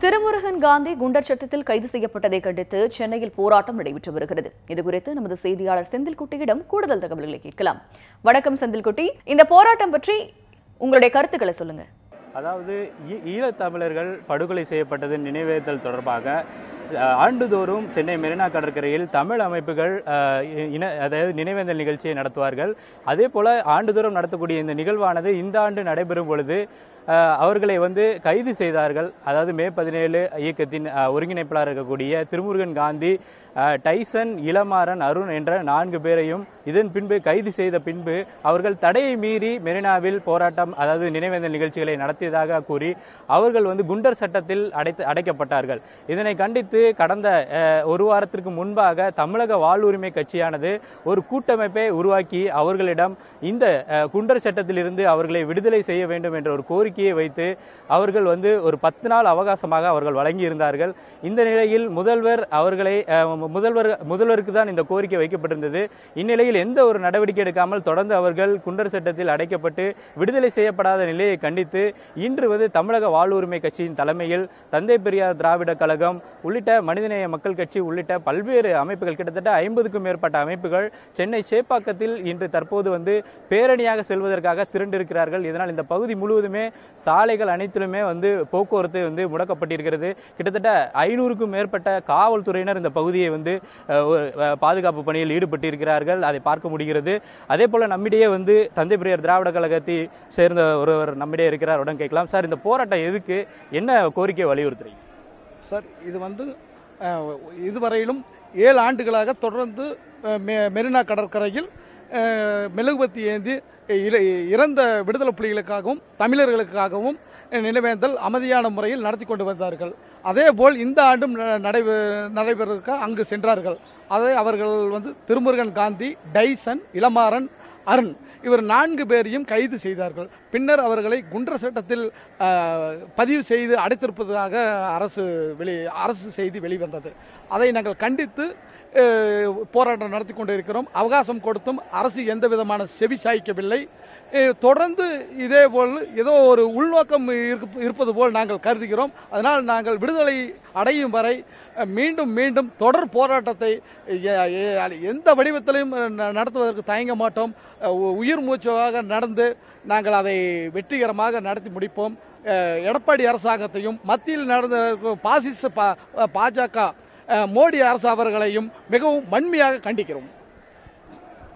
திருமுருகன் காந்தி குண்டர் சட்டத்தில் கைது செய்யப்பட்டதை கண்டித்து சென்னையில் போராட்டம் நடைபெற்று வருகிறது. இதுகுறித்து நமது செய்தியாளர் செந்தில்குட்டியிடம் கூடுதல் தகவல்களை கேட்கலாம். வணக்கம் செந்தில்குட்டி. இந்த போராட்டம் பற்றி உங்களுடைய கருத்துக்களை சொல்லுங்க. அதாவது ஈ- ஈழத்தமிழர்கள் படுகொலை செய்யப்பட்டது நினைவேந்தல் தொடர்பாக ஆண்டுதோறும் சென்னை மெரினா கடற்கரையில் தமிழ் அமைப்புகள் இன அதாவது நினைவேந்தல் நிகழ்ச்சியை நடத்துவார்கள். அதே போல ஆண்டுதோறும் நடத்தக்கூடிய இந்த நிகழ்வானது இந்த ஆண்டு நடைபெறும் பொழுது அவர்களை வந்து கைது செய்தார்கள். அதாவது மே பதினேழு இயக்கத்தின் ஒருங்கிணைப்பாளர் இருக்கக்கூடிய திருமுருகன் காந்தி டைசன் இளமாறன் அருண் என்ற நான்கு பேரையும் இதன் பின்பு கைது செய்த பின்பு அவர்கள் தடையை மீறி மெரினாவில் போராட்டம் அதாவது நினைவேந்தல் நிகழ்ச்சிகளை நடத்தியதாக கூறி அவர்கள் வந்து குண்டர் சட்டத்தில் அடைத்து அடைக்கப்பட்டார்கள். இதனை கண்டித்து கடந்த ஒரு வாரத்திற்கு முன்பாக தமிழக வாழ்வுரிமை கட்சியானது ஒரு கூட்டமைப்பை உருவாக்கி அவர்களிடம் இந்த குண்டர் சட்டத்திலிருந்து அவர்களை விடுதலை செய்ய வேண்டும் என்ற ஒரு கோரிக்கையை வைத்து அவர்கள் வந்து ஒரு பத்து நாள் அவகாசமாக அவர்கள் வழங்கியிருந்தார்கள். இந்த நிலையில் முதல்வர் அவர்களை முதல்வர் முதல்வருக்கு தான் இந்த கோரிக்கை வைக்கப்பட்டிருந்தது. இந்நிலையில் எந்த ஒரு நடவடிக்கை எடுக்காமல் தொடர்ந்து அவர்கள் குண்டர் சட்டத்தில் அடைக்கப்பட்டு விடுதலை செய்யப்படாத நிலையை கண்டித்து இன்று வந்து தமிழக வாழ்வுரிமை கட்சியின் தலைமையில் தந்தை பெரியார் திராவிட கழகம் உள்ளிட்ட மனிதநேய மக்கள் கட்சி உள்ளிட்ட பல்வேறு அமைப்புகள் கிட்டத்தட்ட ஐம்பதுக்கும் மேற்பட்ட அமைப்புகள் சென்னை சேப்பாக்கத்தில் இன்று தற்போது வந்து பேரணியாக செல்வதற்காக திரண்டிருக்கிறார்கள். இதனால் இந்த பகுதி முழுவதுமே சாலைகள் அனைத்திலுமே வந்து போக்குவரத்து வந்து முடக்கப்பட்டிருக்கிறது. கிட்டத்தட்ட ஐநூறுக்கும் மேற்பட்ட காவல்துறையினர் இந்த பகுதியை வந்து பாதுகாப்பு பணியில் ஈடுபட்டிருக்கிறார்கள். அதை பார்க்க முடிகிறது. அதே போல நம்மிடையே வந்து தந்தை பெரியார் திராவிட கழகத்தை சேர்ந்த ஒருவர் நம்மிடையே இருக்கிறார். உடன் கேட்கலாம். சார் இந்த போராட்டம் எதுக்கு? என்ன கோரிக்கை வலியுறுத்துறீங்க? சார் இது வந்து இதுவரையிலும் ஏழு ஆண்டுகளாக தொடர்ந்து மெரினா கடற்கரையில் மெழுகுபத்தி ஏந்தி இறந்த விடுதலை புலிகளுக்காகவும் தமிழர்களுக்காகவும் நினைவேந்தல் அமைதியான முறையில் நடத்தி கொண்டு வந்தார்கள். அதேபோல் இந்த ஆண்டும் ந- நடைபெ நடைபெறக்க அங்கு சென்றார்கள். அதை அவர்கள் வந்து திருமுருகன் காந்தி டைசன் இளமாறன் அருண். இவர் நான்கு பேரையும் கைது செய்தார்கள். பின்னர் அவர்களை குண்டர் சட்டத்தில் பதிவு செய்து அடைத்திருப்பதாக அரசு வெளி அரசு செய்தி வெளிவந்தது. அதை நாங்கள் கண்டித்து போராட்டம் நடத்தி கொண்டிருக்கிறோம். அவகாசம் கொடுத்தும் அரசு எந்த விதமான செவி சாய்க்கவில்லை. தொடர்ந்து இதே போல் ஏதோ ஒரு உள்நோக்கம் இருப்பது போல் நாங்கள் கருதுகிறோம். அதனால் நாங்கள் விடுதலை அடையும் வரை மீண்டும் மீண்டும் தொடர் போராட்டத்தை எந்த வடிவத்திலையும் ந- நடத்துவதற்கு தயங்க மாட்டோம். உயிர் மூச்சவாக நடந்து நாங்கள் அதை வெற்றிகரமாக நடத்தி முடிப்போம். எடப்பாடி அரசாங்கத்தையும் மத்தியில் நடந்த பாசிச பா- பாஜக மோடி அரசு அவர்களையும் மிகவும் வன்மையாக கண்டிக்கிறோம்.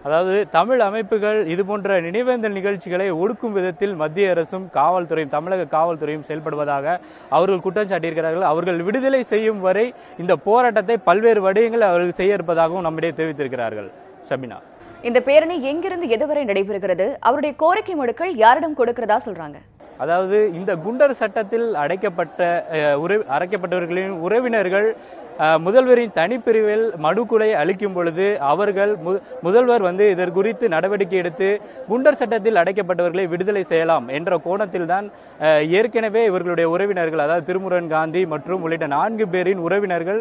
அதாவது தமிழ் அமைப்புகள் இது போன்ற நினைவேந்தல் நிகழ்ச்சிகளை ஒடுக்கும் விதத்தில் மத்திய அரசும் காவல்துறையும் தமிழக காவல்துறையும் செயல்படுவதாக அவர்கள் குற்றம் சாட்டியிருக்கிறார்கள். அவர்கள் விடுதலை செய்யும் வரை இந்த போராட்டத்தை பல்வேறு வடிவங்களில் அவர்கள் செய்ய இருப்பதாகவும் நம்மிடையே தெரிவித்திருக்கிறார்கள். ஷபினா. இந்த பேரணி எங்கிருந்து எதுவரை நடைபெறுகிறது? அவருடைய கோரிக்கை மனுக்கள் யாரிடம் கொடுக்கிறதா சொல்றாங்க? அதாவது இந்த குண்டர் சட்டத்தில் அடைக்கப்பட்ட உறவு அடைக்கப்பட்டவர்களின் உறவினர்கள் முதல்வரின் தனிப்பிரிவில் மனுக்குலை அளிக்கும் பொழுது அவர்கள் மு- முதல்வர் வந்து இதற்கு குறித்து நடவடிக்கை எடுத்து குண்டர் சட்டத்தில் அடைக்கப்பட்டவர்களை விடுதலை செய்யலாம் என்ற கோணத்தில் தான் ஏற்கனவே இவர்களுடைய உறவினர்கள் அதாவது திருமுருகன் காந்தி மற்றும் உள்ளிட்ட நான்கு பேரின் உறவினர்கள்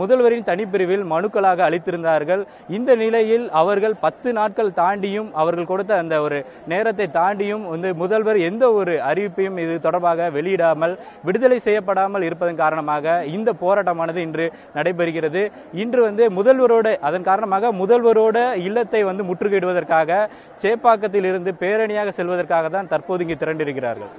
முதல்வரின் தனிப்பிரிவில் மனுக்களாக அளித்திருந்தார்கள். இந்த நிலையில் அவர்கள் பத்து நாட்கள் தாண்டியும் அவர்கள் கொடுத்த அந்த ஒரு நேரத்தை தாண்டியும் வந்து முதல்வர் எந்த ஒரு அறிவிப்பையும் இது தொடர்பாக வெளியிடாமல் விடுதலை செய்யப்படாமல் இருப்பதன் காரணமாக இந்த போராட்டமானது அன்று நடைபெறுகிறது. இன்று வந்து முதல்வரோட அதன் காரணமாக முதல்வரோட இல்லத்தை வந்து முற்றுகையிடுவதற்காக சேப்பாக்கத்தில் இருந்து பேரணியாக செல்வதற்காக தான் தற்போது இங்கு திரண்டிருக்கிறார்கள்.